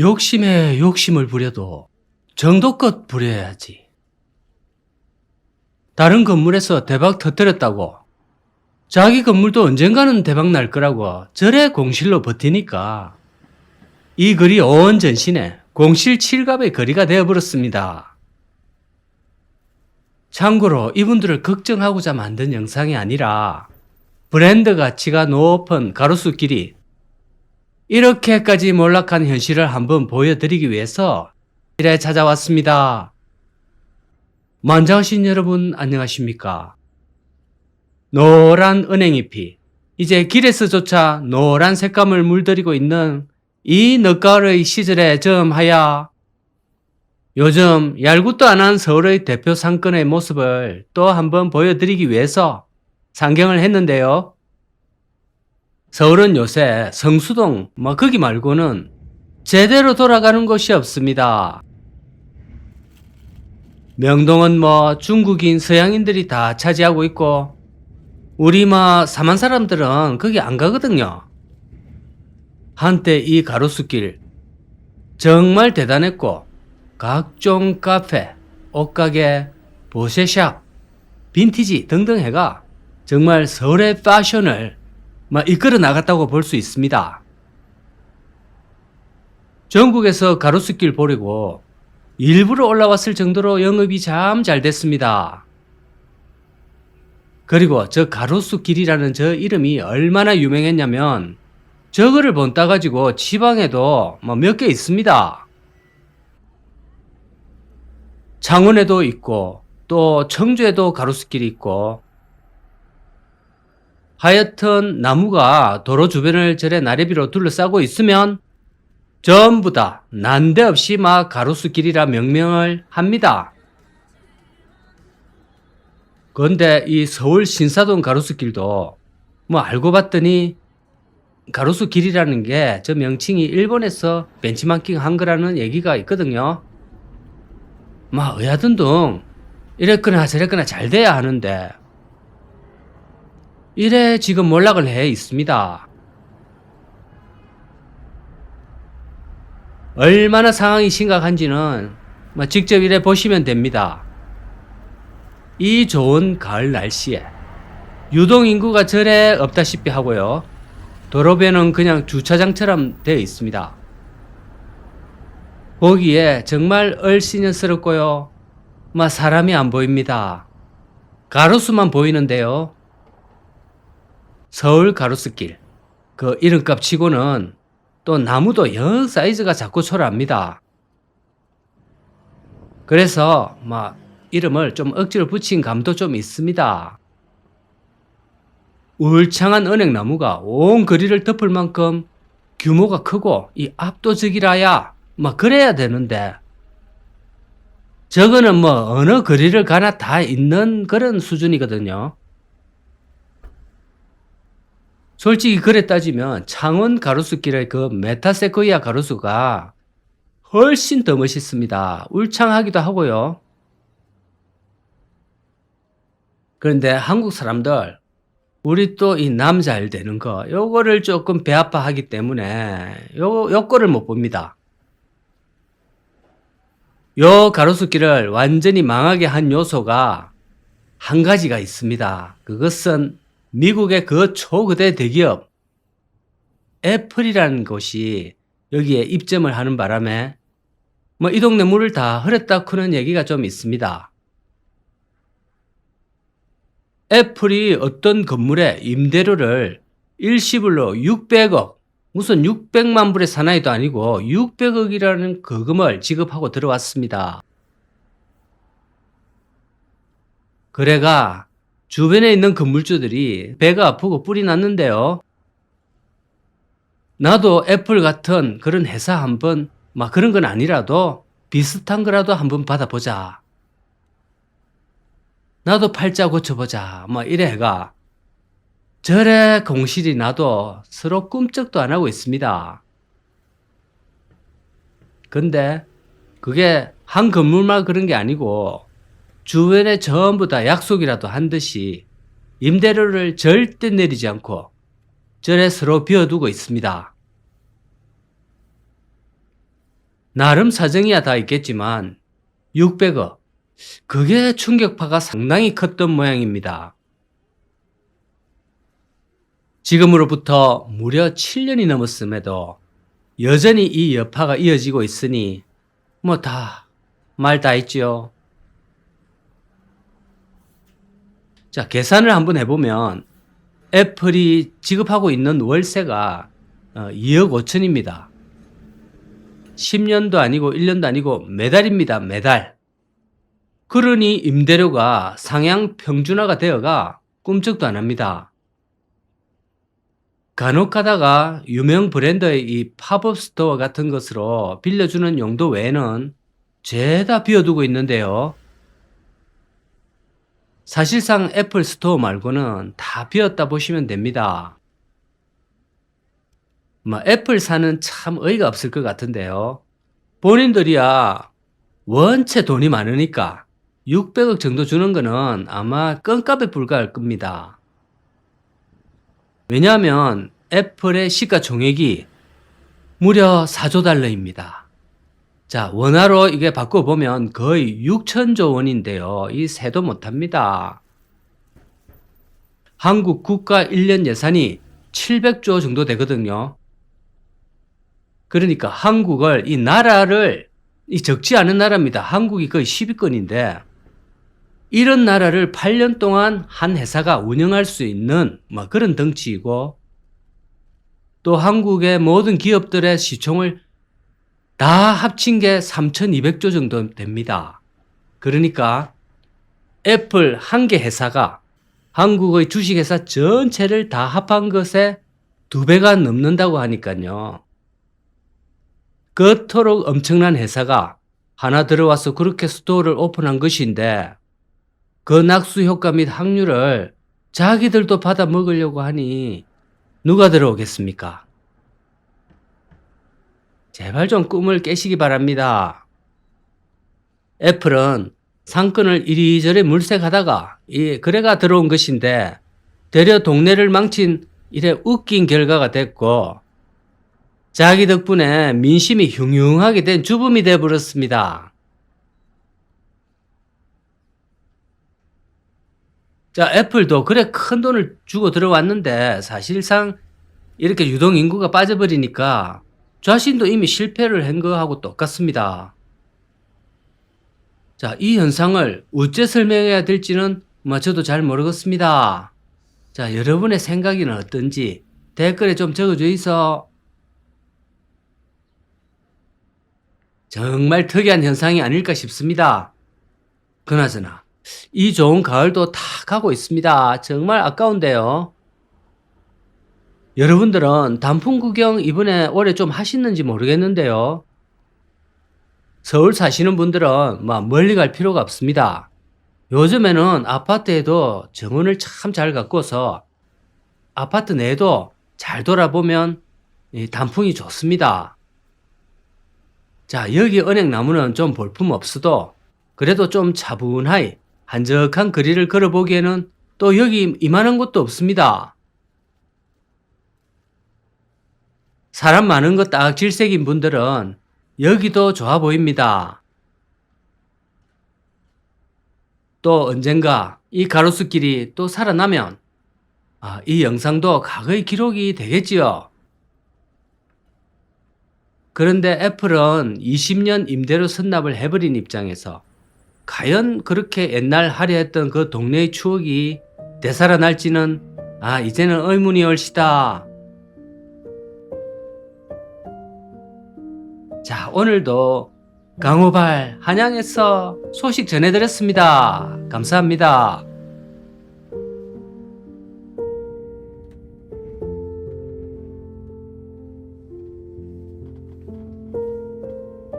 욕심에 욕심을 부려도 정도껏 부려야지. 다른 건물에서 대박 터뜨렸다고 자기 건물도 언젠가는 대박 날 거라고 절에 공실로 버티니까 이 글이 온 전신에 공실 칠갑의 거리가 되어버렸습니다. 참고로 이분들을 걱정하고자 만든 영상이 아니라 브랜드 가치가 높은 가로수길이 이렇게까지 몰락한 현실을 한번 보여드리기 위해서 이래 찾아왔습니다. 만장하신 여러분 안녕하십니까? 노란 은행잎이 이제 길에서조차 노란 색감을 물들이고 있는 이 늦가을의 시절에 점하야 요즘 얄궂도 안 한 서울의 대표 상권의 모습을 또 한번 보여드리기 위해서 상경을 했는데요. 서울은 요새 성수동, 뭐 거기 말고는 제대로 돌아가는 곳이 없습니다. 명동은 뭐 중국인, 서양인들이 다 차지하고 있고 우리 뭐 사만 사람들은 거기 안 가거든요. 한때 이 가로수길 정말 대단했고 각종 카페, 옷가게, 보세샵, 빈티지 등등 해가 정말 서울의 패션을 막 이끌어 나갔다고 볼 수 있습니다. 전국에서 가로수길 보려고 일부러 올라왔을 정도로 영업이 참 잘 됐습니다. 그리고 저 가로수길이라는 저 이름이 얼마나 유명했냐면 저거를 본따 가지고 지방에도 뭐 몇 개 있습니다. 창원에도 있고 또 청주에도 가로수길이 있고 하여튼 나무가 도로 주변을 절에 나래비로 둘러싸고 있으면 전부 다 난데없이 막 가로수 길이라 명명을 합니다. 그런데 이 서울 신사동 가로수 길도 뭐 알고 봤더니 가로수 길이라는 게 저 명칭이 일본에서 벤치마킹 한 거라는 얘기가 있거든요. 막 의하등등 이랬거나 저랬거나 잘 돼야 하는데 이래 지금 몰락을 해 있습니다. 얼마나 상황이 심각한지는 뭐 직접 이래 보시면 됩니다. 이 좋은 가을 날씨에 유동 인구가 절에 없다시피 하고요. 도로변은 그냥 주차장처럼 되어 있습니다. 보기에 정말 얼씬스럽고요. 막 사람이 안 보입니다. 가로수만 보이는데요. 서울 가로수길. 그 이름값 치고는 또 나무도 영 사이즈가 자꾸 초라합니다. 그래서 막 이름을 좀 억지로 붙인 감도 좀 있습니다. 울창한 은행나무가 온 거리를 덮을 만큼 규모가 크고 이 압도적이라야 막 그래야 되는데 저거는 뭐 어느 거리를 가나 다 있는 그런 수준이거든요. 솔직히 그래 따지면 창원 가로수길의 그 메타세코이아 가로수가 훨씬 더 멋있습니다. 울창하기도 하고요. 그런데 한국 사람들 우리 또 이 남 잘 되는 거 요거를 조금 배 아파하기 때문에 요 요거를 못 봅니다. 요 가로수길을 완전히 망하게 한 요소가 한 가지가 있습니다. 그것은 미국의 그 초거대 대기업 애플이라는 곳이 여기에 입점을 하는 바람에 뭐 이 동네 물을 다 흐렸다 크는 얘기가 좀 있습니다. 애플이 어떤 건물에 임대료를 일시불로 600억, 무슨 600만 불의 사나이도 아니고 600억이라는 거금을 지급하고 들어왔습니다. 그래가 주변에 있는 건물주들이 배가 아프고 뿔이 났는데요. 나도 애플 같은 그런 회사 한번 막 그런 건 아니라도 비슷한 거라도 한번 받아보자. 나도 팔자 고쳐보자. 뭐 이래가 절에 공실이 나도 서로 꿈쩍도 안 하고 있습니다. 근데 그게 한 건물만 그런 게 아니고 주변에 전부 다 약속이라도 한 듯이 임대료를 절대 내리지 않고 절에 서로 비워두고 있습니다. 나름 사정이야 다 있겠지만 600억 그게 충격파가 상당히 컸던 모양입니다. 지금으로부터 무려 7년이 넘었음에도 여전히 이 여파가 이어지고 있으니 뭐 다 말다 있지요. 자, 계산을 한번 해보면 애플이 지급하고 있는 월세가 어, 2억 5천입니다. 10년도 아니고 1년도 아니고 매달입니다. 매달. 그러니 임대료가 상향 평준화가 되어가 꿈쩍도 안 합니다. 간혹 가다가 유명 브랜드의 이 팝업 스토어 같은 것으로 빌려주는 용도 외에는 죄다 비워두고 있는데요. 사실상 애플 스토어 말고는 다 비었다 보시면 됩니다. 뭐 애플 사는 참 어이가 없을 것 같은데요. 본인들이야 원체 돈이 많으니까 600억 정도 주는 거는 아마 껌값에 불과할 겁니다. 왜냐하면 애플의 시가총액이 무려 4조 달러입니다. 자, 원화로 이게 바꿔보면 거의 6천조 원인데요. 이 세도 못합니다. 한국 국가 1년 예산이 700조 정도 되거든요. 그러니까 한국을, 이 나라를, 이 적지 않은 나라입니다. 한국이 거의 10위권인데, 이런 나라를 8년 동안 한 회사가 운영할 수 있는 뭐 그런 덩치이고, 또 한국의 모든 기업들의 시총을 다 합친 게 3,200조 정도 됩니다. 그러니까 애플 한 개 회사가 한국의 주식회사 전체를 다 합한 것에 두 배가 넘는다고 하니까요. 그토록 엄청난 회사가 하나 들어와서 그렇게 스토어를 오픈한 것인데 그 낙수 효과 및 확률을 자기들도 받아 먹으려고 하니 누가 들어오겠습니까? 제발 좀 꿈을 깨시기 바랍니다. 애플은 상권을 이리저리 물색하다가 이 그래가 들어온 것인데 되려 동네를 망친 이래 웃긴 결과가 됐고 자기 덕분에 민심이 흉흉하게 된 주범이 되어 버렸습니다. 자, 애플도 그래 큰 돈을 주고 들어왔는데 사실상 이렇게 유동 인구가 빠져버리니까 자신도 이미 실패를 한 거하고 똑같습니다. 자, 이 현상을 어째 설명해야 될지는 뭐 저도 잘 모르겠습니다. 자, 여러분의 생각이는 어떤지 댓글에 좀 적어줘 있어. 정말 특이한 현상이 아닐까 싶습니다. 그나저나 이 좋은 가을도 다 가고 있습니다. 정말 아까운데요. 여러분들은 단풍 구경 이번에 올해 좀 하시는지 모르겠는데요. 서울 사시는 분들은 막 멀리 갈 필요가 없습니다. 요즘에는 아파트에도 정원을 참 잘 가꿔서 아파트 내도 잘 돌아보면 이 단풍이 좋습니다. 자, 여기 은행나무는 좀 볼품 없어도 그래도 좀 차분하이 한적한 거리를 걸어보기에는 또 여기 이만한 곳도 없습니다. 사람 많은 거 딱 질색인 분들은 여기도 좋아 보입니다. 또 언젠가 이 가로수길이 또 살아나면 아, 이 영상도 과거의 기록이 되겠지요. 그런데 애플은 20년 임대료 선납을 해버린 입장에서 과연 그렇게 옛날 하려 했던 그 동네의 추억이 되살아날지는 아 이제는 의문이 얼시다. 자 오늘도 강호발 한양에서 소식 전해드렸습니다. 감사합니다.